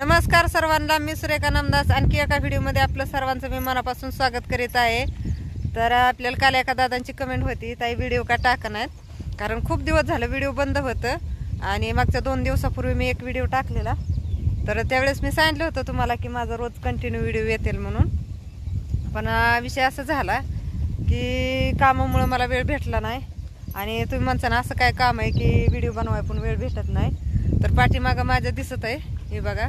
नमस्कार सर्वांना मी सुरेखा नामदास आणखी एका व्हिडिओमध्ये आपलं सर्वांचं मी मनापासून स्वागत करीत आहे. तर आपल्याला काल एका दादांची कमेंट होती ताई व्हिडिओ का टाका नाहीत? कारण खूप दिवस झालं व्हिडिओ बंद होतं आणि मागच्या दोन दिवसापूर्वी मी एक व्हिडिओ टाकलेला. तर त्यावेळेस मी सांगितलं होतं तुम्हाला की माझा रोज कंटिन्यू व्हिडिओ येतील म्हणून. पण विषय असा झाला की कामामुळं मला वेळ भेटला नाही. आणि तुम्ही म्हणता ना असं काय काम आहे की व्हिडिओ बनवाय पण वेळ भेटत नाही. तर पाठीमागं माझ्या दिसत आहे. हे बघा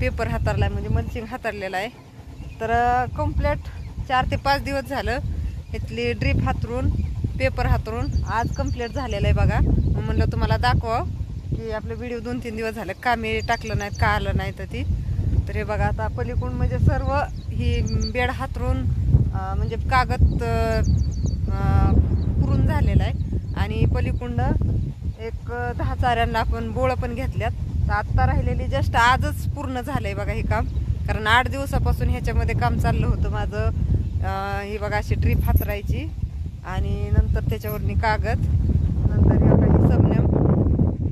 पेपर हातारला म्हणजे मल्चिंग हातारलेला आहे. तर कम्प्लेट चार ते पाच दिवस झालं इथली ड्रीप हातरून पेपर हातरून आज कंप्लीट झालेलं आहे बघा. मग म्हणलं तुम्हाला दाखवा की आपलं व्हिडिओ दोन तीन दिवस झालं कामे टाकलं नाही का आलं नाही तर ती. तर हे बघा आता पलीकडून म्हणजे सर्व ही बेड हातरून म्हणजे कागद पुरून झालेला आहे. आणि पलीकुंड एक दहा चाऱ्यांना आपण बोळं पण घेतल्यात. तर आत्ता राहिलेली जस्ट आजच पूर्ण झालं आहे बघा हे काम. कारण आठ दिवसापासून ह्याच्यामध्ये काम चाललं होतं माझं. ही बघा अशी ट्रीप हातरायची. आणि नंतर त्याच्यावरनी कागद. नंतर हे बघा ही सबनेम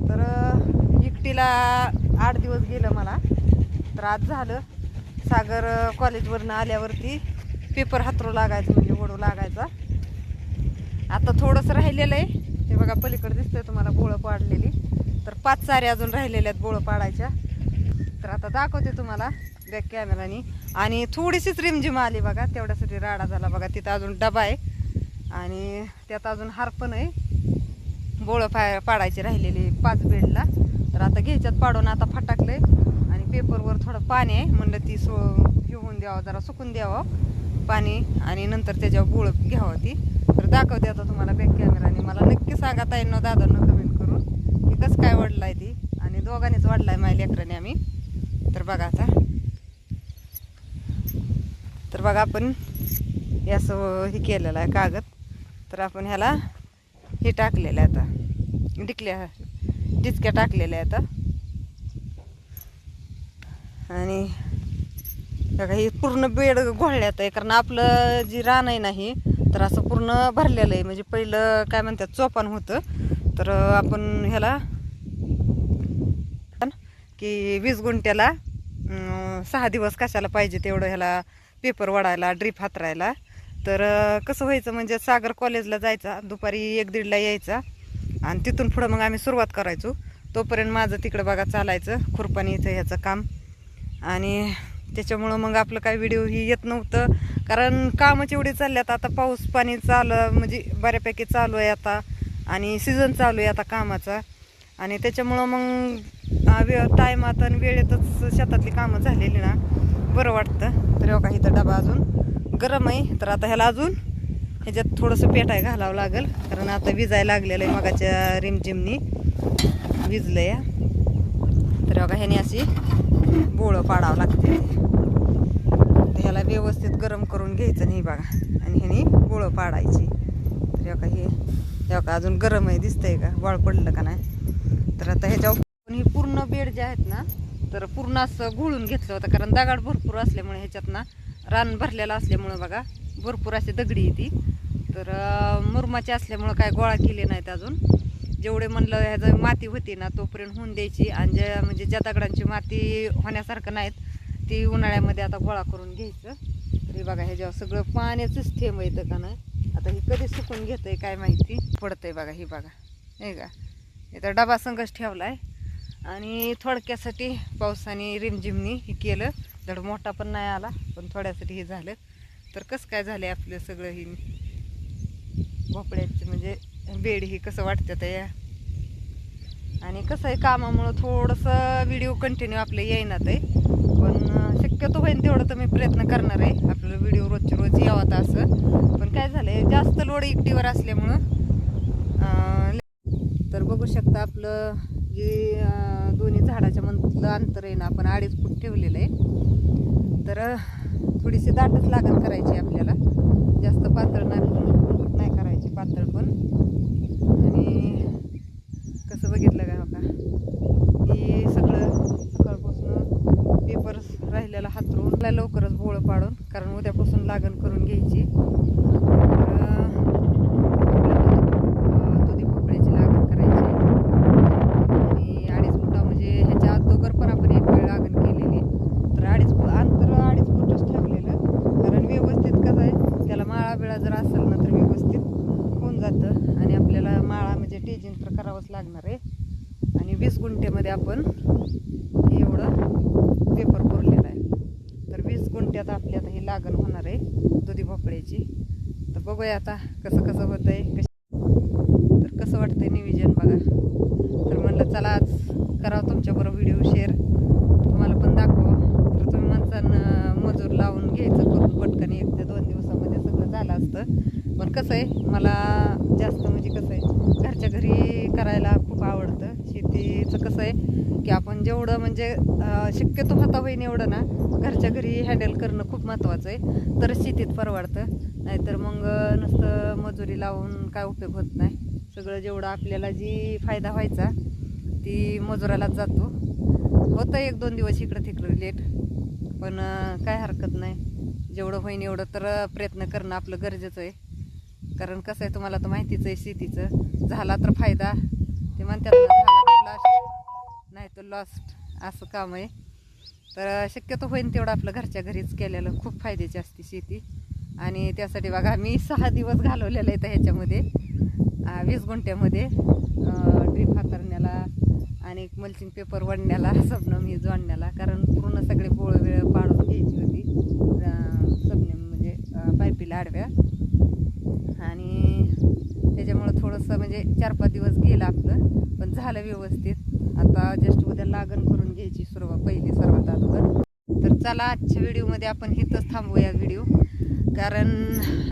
तर एकटीला आठ दिवस गेलं मला. तर आज झालं. सागर कॉलेजवरनं आल्यावरती पेपर हातरू लागायचं म्हणजे ओढू लागायचा. आता थोडंसं राहिलेलं आहे. हे बघा पलीकडे दिसतंय तुम्हाला गोळं पाडलेली. पाच सारे अजून राहिलेल्या आहेत बोळं पाडायच्या. तर आता दाखवते तुम्हाला बॅक कॅमेरानी आणि थोडीशीच रिमझिम आली बघा तेवढ्यासाठी राडा झाला बघा. तिथं अजून डबा आहे. आणि त्यात अजून हार पण आहे. बोळं पा पाडायची राहिलेली पाच बेडला. तर आता घ्यायच्यात पाडून आता फटाकलंय आणि पेपरवर थोडं पाणी आहे. म्हणलं ती सो घेऊन द्यावं जरा सुकून द्यावं. पाणी आणि नंतर त्याच्यावर बोळं घ्यावं ती. तर दाखवते आता तुम्हाला बॅक कॅमेराने मला नक्की सांगा ताईंनो दादांना एकच काय वडलाय ती? आणि दोघांनीच वाढलाय माझ्या लेकराने आम्ही. तर बघा आता. तर बघा आपण हे असं हे केलेलं आहे कागद. तर आपण ह्याला हे टाकलेलं आहे आता. डिकल्या डिचक्या टाकलेल्या आहे आता. आणि बघा हे पूर्ण बेड घोळल्यात आहे. कारण आपलं जी रान आहे नाही तर असं पूर्ण भरलेलं आहे. म्हणजे पहिलं काय म्हणतात चोपान होतं. तर आपण ह्याला की वीस गुंट्याला सहा दिवस कशाला पाहिजे तेवढं ह्याला पेपर वाढायला ड्रीप हातरायला. तर कसं व्हायचं म्हणजे सागर कॉलेजला जायचा दुपारी एक दीडला यायचा आणि तिथून पुढं मग आम्ही सुरुवात करायचो. तोपर्यंत माझं तिकडं बघा चालायचं खुरपाणी इथं ह्याचं काम. आणि त्याच्यामुळं मग आपलं काय व्हिडिओ ही येत नव्हतं. कारण कामच एवढे चालल्यात आता पाऊस पाणी चालू म्हणजे बऱ्यापैकी चालू आहे आता. आणि सीझन चालू आहे आता कामाचा. आणि त्याच्यामुळं मग वे टायमात आणि वेळेतच शेतातली कामं झालेली ना. बरं वाटतं. तर काही इथं डबा अजून गरम आहे. तर आता ह्याला अजून ह्याच्यात थोडंसं पेटाय घालावं लागेल. कारण आता विजायला लागलेलं आहे मगाच्या रिमझिमनी विजलं या तर बघा ह्याने अशी बोळं पाडावं लागते. तर ह्याला व्यवस्थित गरम करून घ्यायचं नाही बघा. आणि ह्याने बोळं पाडायची. तर का हे हे का अजून गरम आहे दिसतंय का? वाळ पडलं का नाही? तर आता ह्याच्यावर पण पूर्ण बेड जे आहेत ना तर पूर्ण असं घोळून घेतलं होतं. कारण दगाड भरपूर असल्यामुळे ह्याच्यात ना रान भरलेलं असल्यामुळं बघा भरपूर अशी दगडी येते तर मुरमाचे मुरमाची असल्यामुळं काय गोळा केले नाहीत अजून. जेवढे म्हणलं ह्याचं माती होती ना तोपर्यंत होऊन द्यायची. आणि ज्या म्हणजे ज्या दगडांची माती होण्यासारखं नाहीत ती उन्हाळ्यामध्ये आता गोळा करून घ्यायचं. तरी बघा ह्याच्यावर सगळं पाण्याचंच थेंब येतं का नाही? आता हे कधी सुकून घेतंय काय माहिती? पडतंय बघा ही बघा. हे का? इथं डबा संघच आहे आणि थोडक्यासाठी पावसाने रिमझिमनी हे केलं. धड मोठा पण नाही आला पण थोड्यासाठी हे झालं. तर कसं काय झालं आहे आपलं सगळं ही? भोपळ्याचं म्हणजे बेड ही कसं वाटतं या? आणि कसं आहे कामामुळं थोडंसं व्हिडिओ कंटिन्यू आपलं येईनात आहे. पण शक्यतो होईल तेवढं तर मी प्रयत्न करणार आहे. आपलं व्हिडिओ रोजच्या रोज यावं तर असं. पण काय झालं आहे जास्त लोड एकटीवर असल्यामुळं तर बघू शकता आपलं जे दोन्ही झाडाच्या मधलं अंतर आहे ना आपण अडीच फूट ठेवलेलं आहे. तर थोडीशी दाटच लागण करायची आपल्याला. जास्त पातळ नाही. वेळा जर असेल ना तर व्यवस्थित होऊन जातं. आणि आपल्याला माळा म्हणजे टेजिंग तर करावंच लागणार आहे. आणि वीस गुंठ्यामध्ये आपण हे एवढं पेपर कोरलेला आहे. तर वीस गुंठ्यात आपली आता हे लागण होणार आहे दुधी भोपळ्याची. तर बघूया आता कसं कसं होतं आहे कशी तर कसं वाटतंय निविजन बघा. तर म्हणलं चला आज करावं तुमच्याबरोबर व्हिडिओ शेअर तुम्हाला पण दाखवा तर तुम्ही माणसानं मजूर लावून घ्यायचं कसं आहे मला जास्त म्हणजे कसं आहे घरच्या घरी करायला खूप आवडतं. शेतीचं कसं आहे की आपण जेवढं म्हणजे शक्यतो होता होईन एवढं ना घरच्या घरी हँडल करणं खूप महत्त्वाचं आहे. तर शेतीत परवडतं. नाहीतर मग नुसतं मजुरी लावून काय उपयोग होत नाही. सगळं जेवढं आपल्याला जी फायदा व्हायचा ती मजुरालाच जातो. होतं एक दोन दिवस इकडं तिकडं लेट पण काय हरकत नाही. जेवढं होईन एवढं तर प्रयत्न करणं आपलं गरजेचं आहे. कारण कसं आहे तुम्हाला तर माहितीच आहे शेतीचं. झाला तर फायदा. ते म्हणतात ना झाला तर नाही तर लॉस्ट असं काम आहे. तर शक्यतो होईन तेवढं आपलं घरच्या घरीच केलेलं. खूप फायद्याची असते शेती. आणि त्यासाठी बघा मी सहा दिवस घालवलेलं आहे तर ह्याच्यामध्ये. वीस गुंठ्यामध्ये. ड्रीप हातरण्याला आणि मल्चिंग पेपर वडण्याला सबनम ही जोडण्याला. कारण पूर्ण सगळे गोळ वेळ पाडून घ्यायची होती. सबनम म्हणजे पायपीला आडव्या आणि असं म्हणजे चार पाच दिवस गेलं आपलं पण झालं व्यवस्थित. आता जस्ट उद्या लागण करून घ्यायची सुरुवात पहिली सर्वात अगोदर तर चला आजच्या व्हिडिओमध्ये आपण इथंच थांबूया व्हिडिओ. कारण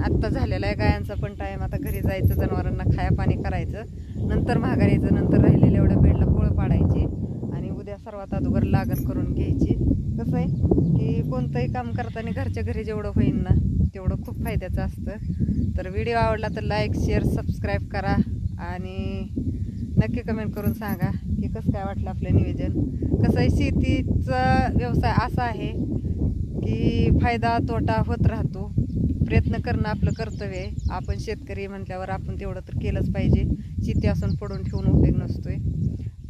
आत्ता झालेला आहे गायांचा पण टाईम आता घरी जायचं जनावरांना खाया पाणी करायचं. नंतर माघारायचं नंतर राहिलेलं एवढ्या बेडला पोळं पाडायची. आणि उद्या सर्वात अगोदर लागण करून घ्यायची. कसं आहे की कोणतंही काम करताना घरच्या घरी जेवढं होईल ना तेवढं खूप फायद्याचं असतं. तर व्हिडिओ आवडला तर लाईक शेअर सबस्क्राईब करा आणि नक्की कमेंट करून सांगा की कसं काय वाटलं आपलं नियोजन कसं आहे शेतीचा व्यवसाय असा आहे की फायदा तोटा होत राहतो. प्रयत्न करणं आपलं कर्तव्य आहे. आपण शेतकरी म्हटल्यावर आपण तेवढं तर केलंच पाहिजे. शेती असून पडून ठेवून उपयोग नसतोय.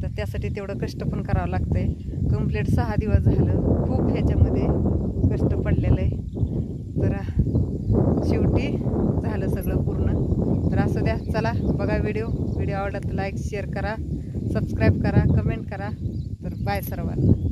तर त्यासाठी तेवढं कष्ट पण करावं लागतं आहे कंप्लीट सहा दिवस झालं खूप ह्याच्यामध्ये कष्ट पडलेलं आहे तर शेवटी झालं सगळं पूर्ण तर असं द्या चला बघा व्हिडिओ. व्हिडिओ आवडला तर लाईक शेअर करा सबस्क्राईब करा कमेंट करा. तर बाय सर्वांना.